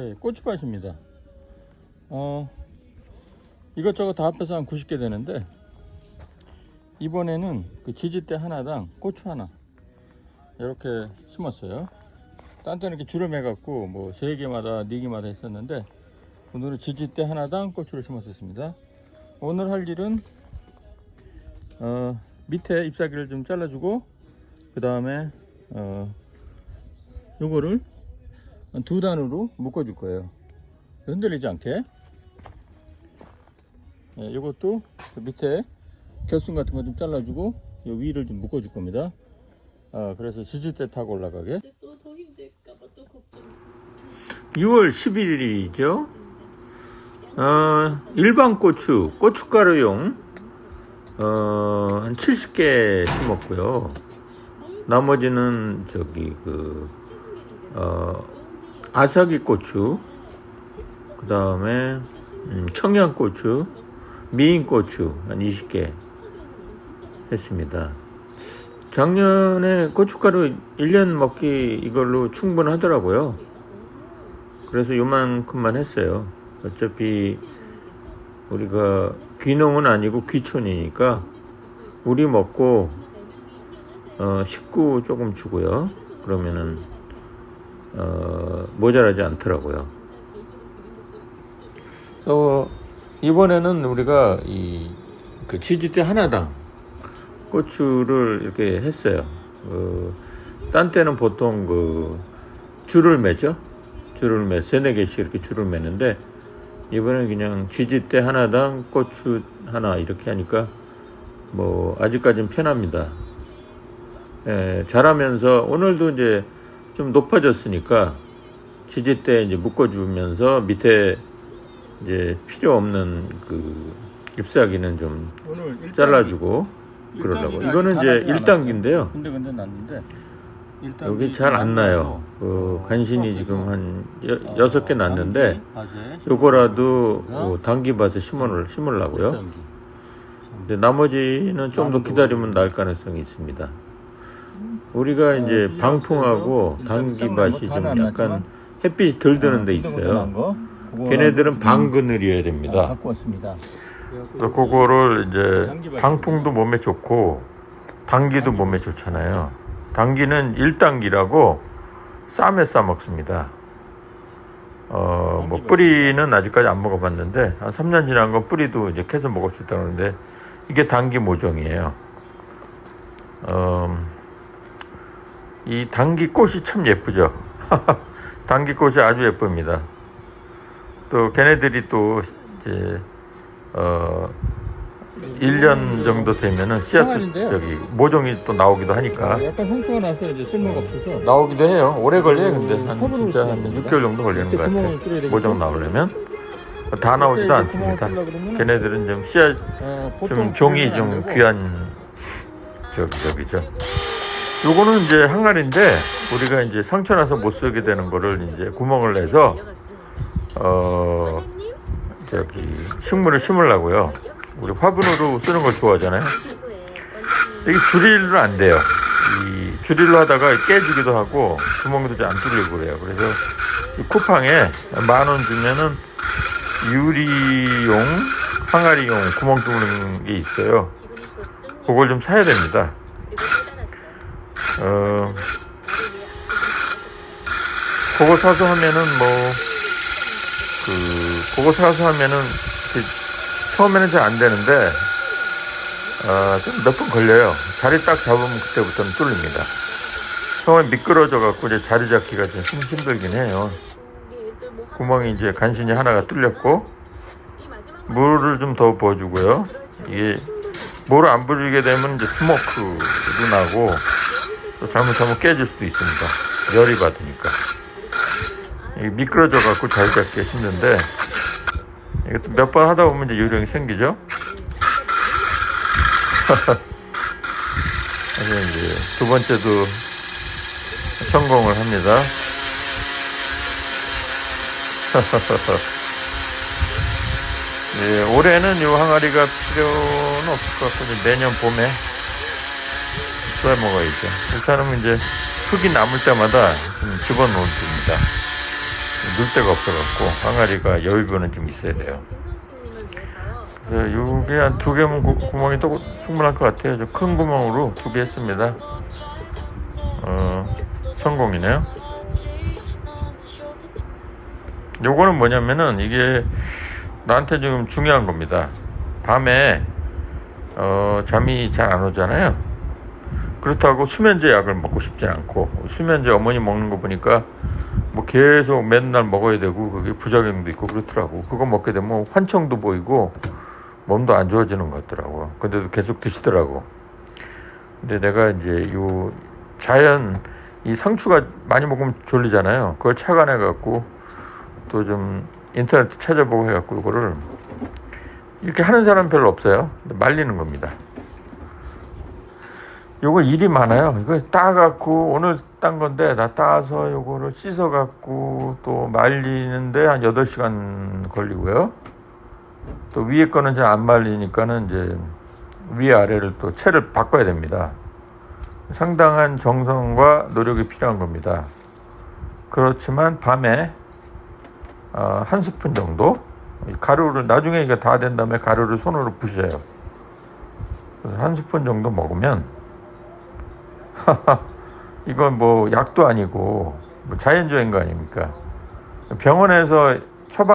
네, 고추밭입니다. 어, 이것저것 다 합해서 한 90개 되는데, 이번에는 그 지지대 하나당 고추 하나, 이렇게 심었어요. 딴 때는 이렇게 줄을 매갖고, 뭐, 세 개마다, 네 개마다 했었는데, 오늘은 지지대 하나당 고추를 심었습니다. 오늘 할 일은, 어, 밑에 잎사귀를 좀 잘라주고, 그 다음에, 어, 요거를 두 단으로 묶어 줄 거예요. 흔들리지 않게. 네, 이것도 그 밑에 결순 같은 거 좀 잘라주고 요 위를 좀 묶어 줄 겁니다. 아, 그래서 지지대 타고 올라가게. 또 더 힘들까봐 또 걱정. 6월 11일이죠. 어, 일반 고추, 고춧가루용 어, 한 70개 심었고요. 나머지는 저기 그 어, 아삭이 고추, 그 다음에 음, 청양 고추, 미인 고추 한 20개 했습니다. 작년에 고춧가루 1년 먹기 이걸로 충분하더라고요. 그래서 요만큼만 했어요. 어차피 우리가 귀농은 아니고 귀촌이니까 우리 먹고 어, 식구 조금 주고요. 그러면은 어, 모자라지 않더라고요. 어, 이번에는 우리가 이그 지지대 하나당 고추를 이렇게 했어요. 어, 딴 때는 보통 그 줄을 매죠. 줄을 매 세네 개씩 이렇게 줄을 매는데 이번엔 그냥 지지대 하나당 고추 하나 이렇게 하니까 뭐 아직까지는 편합니다. 예, 자라면서 오늘도 이제 좀 높아졌으니까 지지대 이제 묶어주면서 밑에 이제 필요 없는 그 잎사귀는 좀 잘라주고 그러려고. 이거는 이제 1단계인데요. 근데 근데 났는데 여기 잘 안 나요. 그 간신히 지금 한 여, 여섯 개 났는데 요거라도 어, 단기밭에 심을 심으려고요. 근데 나머지는 좀 더 기다리면 날 가능성이 있습니다. 우리가 이제 방풍하고 단기밭이 좀 약간 햇빛이 덜 드는 데 있어요. 걔네들은 방그늘이어야 됩니다. 갖고 왔습니다. 또 그거를 이제 방풍도 몸에 좋고 당기도 몸에 좋잖아요. 당기는 1단기라고 쌈에 싸 먹습니다. 어, 뭐 뿌리는 아직까지 안 먹어봤는데 한 3년 지난 건 뿌리도 이제 캐서 먹을 수 있다고 하는데 이게 당기 모종이에요. 어, 이 당기 꽃이 참 예쁘죠. 당기 꽃이 아주 예쁩니다. 또 걔네들이 또 이제 어 1년 정도 되면은 씨앗 항아리인데요. 저기 모종이 또 나오기도 하니까 약간 상처가 나서 이제 쓸모가 없어서 나오기도 해요. 오래 걸려요. 근데 한 진짜 한 쓰는 6개월 정도 걸리는 것 그때 구멍을 같아요. 되겠죠? 모종 나오려면 다 나오지도 그때 이제 않습니다. 구멍을 뚫으려고 그러면은 걔네들은 좀 씨앗 어, 좀 보통 종이 안 좀 되고 귀한 저기 저기죠. 요거는 이제 항아리인데 우리가 이제 상처 나서 못 쓰게 되는 거를 이제 구멍을 내서 어 저기 식물을 심으려고요. 우리 화분으로 쓰는 걸 좋아하잖아요. 이게 줄일로 안 돼요. 이 줄일로 하다가 깨지기도 하고 구멍도 잘 안 뚫리고 그래요. 그래서 이 쿠팡에 만 원 주면은 유리용 항아리용 구멍 뚫는 게 있어요. 그걸 좀 사야 됩니다. 어, 그거 사서 하면은 뭐, 그, 그거 사서 하면은, 그 처음에는 잘 안 되는데, 어, 좀몇 분 걸려요. 자리 딱 잡으면 그때부터는 뚫립니다. 처음에 미끄러져 갖고 이제 자리 잡기가 좀 힘- 힘들긴 해요. 구멍이 이제 간신히 하나가 뚫렸고, 물을 좀 더 부어주고요. 이게, 물을 안 부어주게 되면 이제 스모크도 나고, 또 잘못하면 깨질 수도 있습니다. 열이 받으니까. 미끄러져 갖고 잘 잡기가 힘든데, 이것도 몇 번 하다 보면 이제 요령이 생기죠? 그래서 이제 두 번째도 성공을 합니다. 예, 올해는 이 항아리가 필요는 없을 것 같고 내년 봄에 써 먹어야죠. 그렇다면 이제 흙이 남을 때마다 좀 집어넣습니다. 넣을 데가 없어갖고 항아리가 여유는 좀 있어야 돼요. 그래서 요게 한 두 개면 구, 구멍이 또 충분할 것 같아요. 저 큰 구멍으로 두 개 했습니다. 어, 성공이네요. 요거는 뭐냐면은 이게 나한테 지금 중요한 겁니다. 밤에 어, 잠이 잘 안 오잖아요. 그렇다고 수면제 약을 먹고 싶지 않고 수면제 어머니 먹는 거 보니까 뭐 계속 맨날 먹어야 되고 그게 부작용도 있고 그렇더라고. 그거 먹게 되면 환청도 보이고 몸도 안 좋아지는 것 같더라고. 근데도 계속 드시더라고. 근데 내가 이제 요 자연 이 상추가 많이 먹으면 졸리잖아요. 그걸 착안해 갖고 또 좀 인터넷 찾아보고 해갖고 이거를 이렇게 하는 사람 별로 없어요. 말리는 겁니다. 요거 일이 많아요. 이거 따갖고 오늘 딴 건데 나 따서 요거를 씻어갖고 또 말리는데 한 8시간 걸리고요. 또 위에 거는 잘 안 말리니까는 이제 위 아래를 또 채를 바꿔야 됩니다. 상당한 정성과 노력이 필요한 겁니다. 그렇지만 밤에 어, 한 스푼 정도 이 가루를 나중에 이게 다 된 다음에 가루를 손으로 부셔요. 그래서 한 스푼 정도 먹으면 이건 뭐 약도 아니고 뭐 자연적인 거 아닙니까? 병원에서